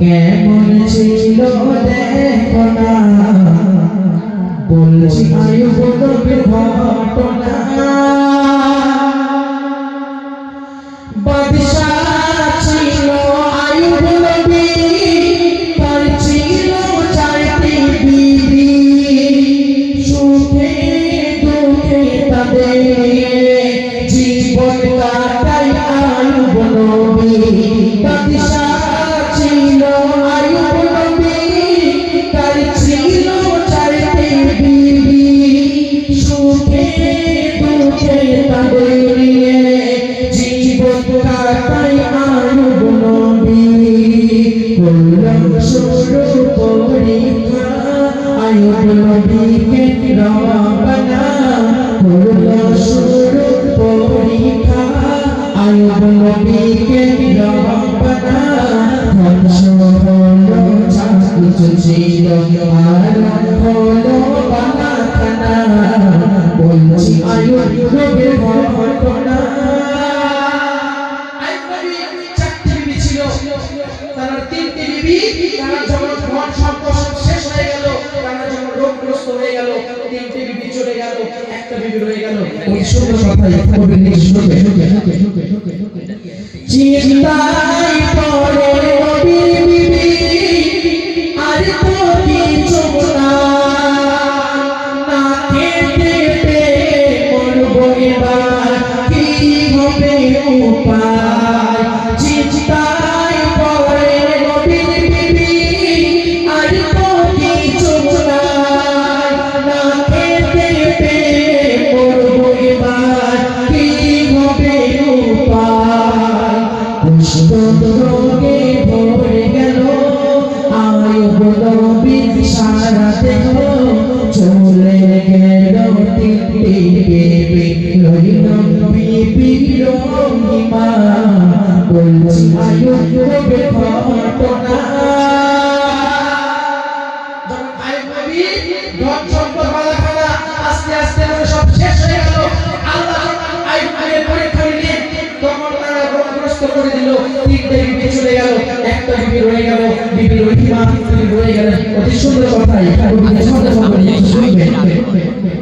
কেমন ছিল দেখো না। বলছি আয়ু ওই সুন্দর কথাই চিন্তায় পড়ে রয়ে গেলেন অতি সুন্দর কথা কবিতা সুন্দর কথা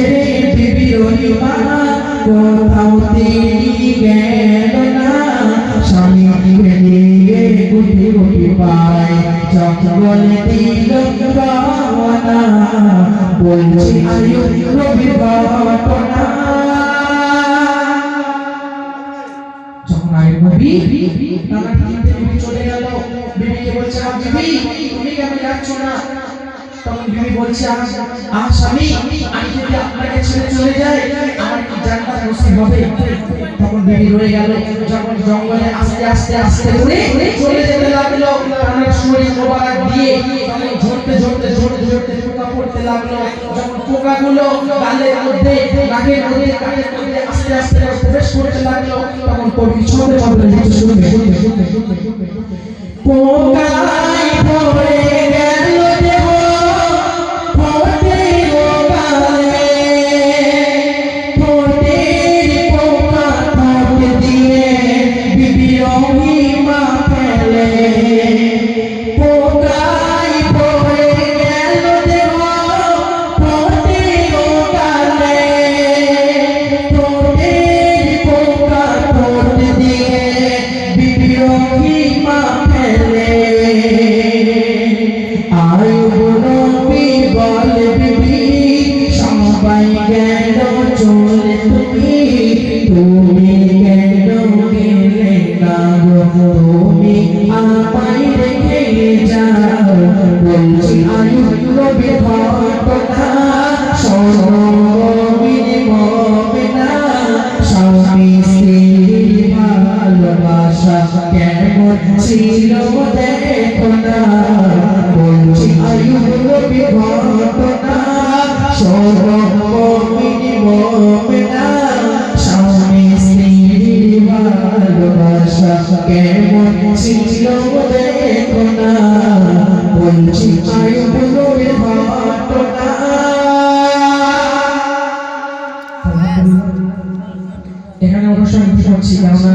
ছেড়ে বিবি রহিমা কোথাও তিনি গেল না স্বামীকে নিয়ে গুটি গুটি পায় জঙ্গলে দিল রওনা বলছি আয়ুব নবীর ঘটনা যখন আয়ুব নবী তারা চলে গেল বিবিকে বলছে বিবি তুমি কেন যাচ্ছ না তখন বিবি বলছে আ আ স্বামী, আমি যদি আপনাকে ছেড়ে চলে যাই, আমার কি জান্নাত নসিব হবে? তখন বিবি রয়ে গেল, যখন জঙ্গলে আস্তে আস্তে আস্তে করে চলে যেতে লাগল তার শরীর মোবারক দিয়ে, তখন ঝরতে ঝরতে ঝরতে ঝরতে পোকা পড়তে লাগল। যখন পোকাগুলো গালের মধ্যে নাকের মধ্যে কানের মধ্যে আস্তে আস্তে প্রবেশ করতে লাগল, তখন কবি ছন্দে ছন্দে লিখতে শুনবে পোকায় পড়ে আমায় রেখে যাও, বলছি, আয়ু বিভাগ কথা সরমিন মমিনা স্বামী স্ত্রী ভালোবাসা কেমন ছিল দেখো না। বলছি, আয়ু বিভাগ কথা সরমিন মমিনা ছিল দেখো না। বলছি তাই বলো ঘটনা এখানে অনুষ্ঠান করছি কেননা